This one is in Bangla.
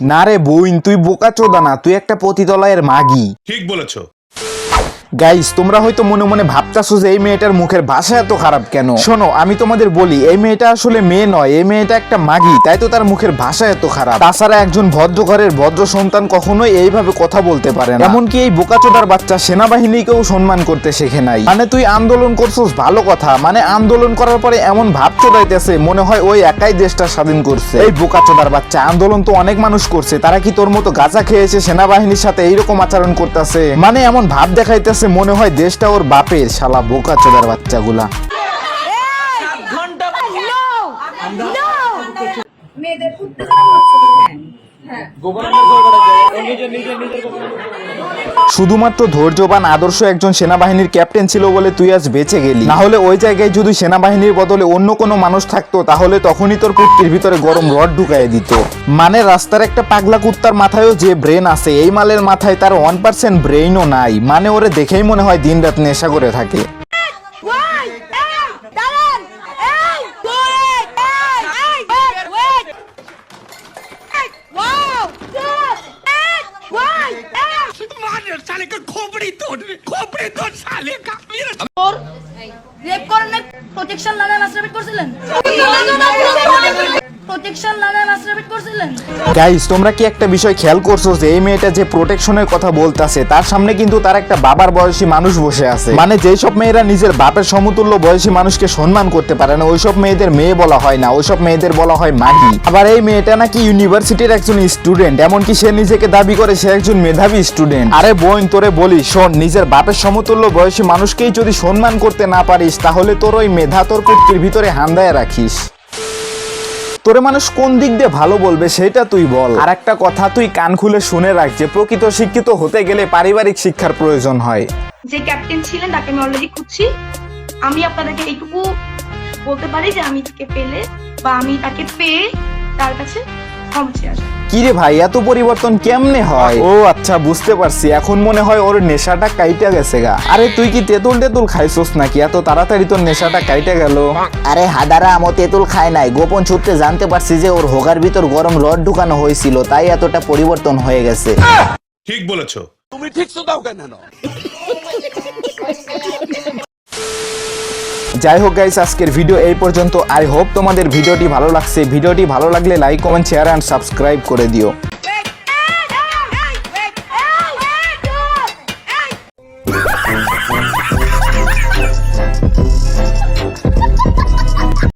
না রে বইন তুই বোকা চোদা না তুই একটা পতিতলায়ের মাগি। ঠিক বলেছ। গাইস তোমরা হয়তো মনে মনে ভাবতাছো যে এই মেয়েটার মুখের ভাষা এত খারাপ কেন? শোনো, আমি তোমাদের বলি, এই মেয়েটা আসলে মেয়ে নয়, এই মেয়েটা একটা মাগি, তাই তো তার মুখের ভাষা এত খারাপ। তাছাড়া একজন ভদ্র ঘরের ভদ্র সন্তান কখনোই এইভাবে কথা বলতে পারে না। এমনকি এই বোকাচোদার বাচ্চা সেনাবাহিনীকেও সম্মান করতে শেখে নাই। মানে তুই আন্দোলন করছিস, ভালো কথা। মানে আন্দোলন করার পরে এমন ভাব চোদাইতেছে, মনে হয় ওই একাই দেশটা স্বাধীন করছে। এই বোকাচোদার বাচ্চা, আন্দোলন তো অনেক মানুষ করছে, তারা কি তোর মতো গাঁজা খেয়েছে সেনাবাহিনীর সাথে এইরকম আচরণ করতেছে? মানে এমন ভাব দেখাইতেছে মনে হয় দেশটা ওর বাপের শালা বোকা চোদার বাচ্চাগুলা। মেয়েদের শুধুমাত্র ধৈর্যবান আদর্শ একজন সেনাবাহিনীর ক্যাপ্টেন ছিল বলে তুই আজ বেঁচে গেলি। না হলে ওই জায়গায় যদি সেনাবাহিনীর বদলে অন্য কোনো মানুষ থাকতো, তাহলে তখনই তোর পুটকির ভিতরে গরম রড ঢুকাই দিত। মানে রাস্তার একটা পাগলা কুত্তার মাথায়ও যে ব্রেন আছে, এই মালের মাথায় তার ওয়ান পার্সেন্ট ব্রেইনও নাই। মানে ওরে দেখেই মনে হয় দিনরাত নেশা করে থাকে। ওর রেপ করেন না প্রোটেকশন লাগান আশ্রবিত করছিলেন? গাইস তোমরা কি একটা বিষয় খেয়াল করছ যে এই মেয়েটা যে প্রোটেকশনের কথা বলতাছে, তার সামনে কিন্তু তার একটা বাবার বয়সী মানুষ বসে আছে। মানে যেই সব মেয়েরা নিজের বাপের সমতুল্য বয়সী মানুষকে সম্মান করতে পারে না ওইসব মেয়েদের মেয়ে বলা হয় না ওইসব মেয়েদের বলা হয় মাগি আবার এই মেয়েটা নাকি ইউনিভার্সিটির একজন স্টুডেন্ট এমনকি সে নিজেকে দাবি করে সে একজন মেধাবী স্টুডেন্ট আরে বোন, তোরে বলি, শোন, নিজের বাপের সমতুল্য বয়সী মানুষকেই যদি সম্মান করতে না পারিস, তাহলে তোর ওই মেধা তোর কুটকির ভিতরে হান্দায় রাখিস। তোরে মানুষ কোন দিক দিয়ে ভালো বলবে সেটা তুই বল। আর একটা কথা তুই কান খুলে শুনে রাখ যে প্রকৃত শিক্ষিত হতে গেলে পারিবারিক শিক্ষার প্রয়োজন হয়। যে ক্যাপ্টেন ছিলেন, তাকে আমি অলরেডি খুঁজছি। আমি আপনাদেরকে এইটুকু বলতে পারি যে আমি তাকে পেলে বা আমি তাকে পেয়ে তার কাছে আসব কি রে ভাই এত পরিবর্তন কেমনে হয়? ও আচ্ছা বুঝতে পারছি। এখন মনে হয় ওর নেশাটা কাইটা গেছে গা। আরে তুই কি তেঁতুল টেতুল খাইছস নাকি? এত তাড়াতাড়ি তোর নেশাটা কাইটা গেল। আরে হাদারা আমও তেঁতুল খায় নাই। গোপন সূত্রে জানতে পারছি যে ওর হোগার ভিতর গরম রড ঢুকানো হয়েছিল তাই এতটা পরিবর্তন হয়ে গেছে। ঠিক বলেছ। যাই হোক গাইস আজকের ভিডিও এই পর্যন্ত আই হোপ তোমাদের ভিডিওটি ভালো লাগছে ভিডিওটি ভালো লাগলে like comment share and subscribe করে দিও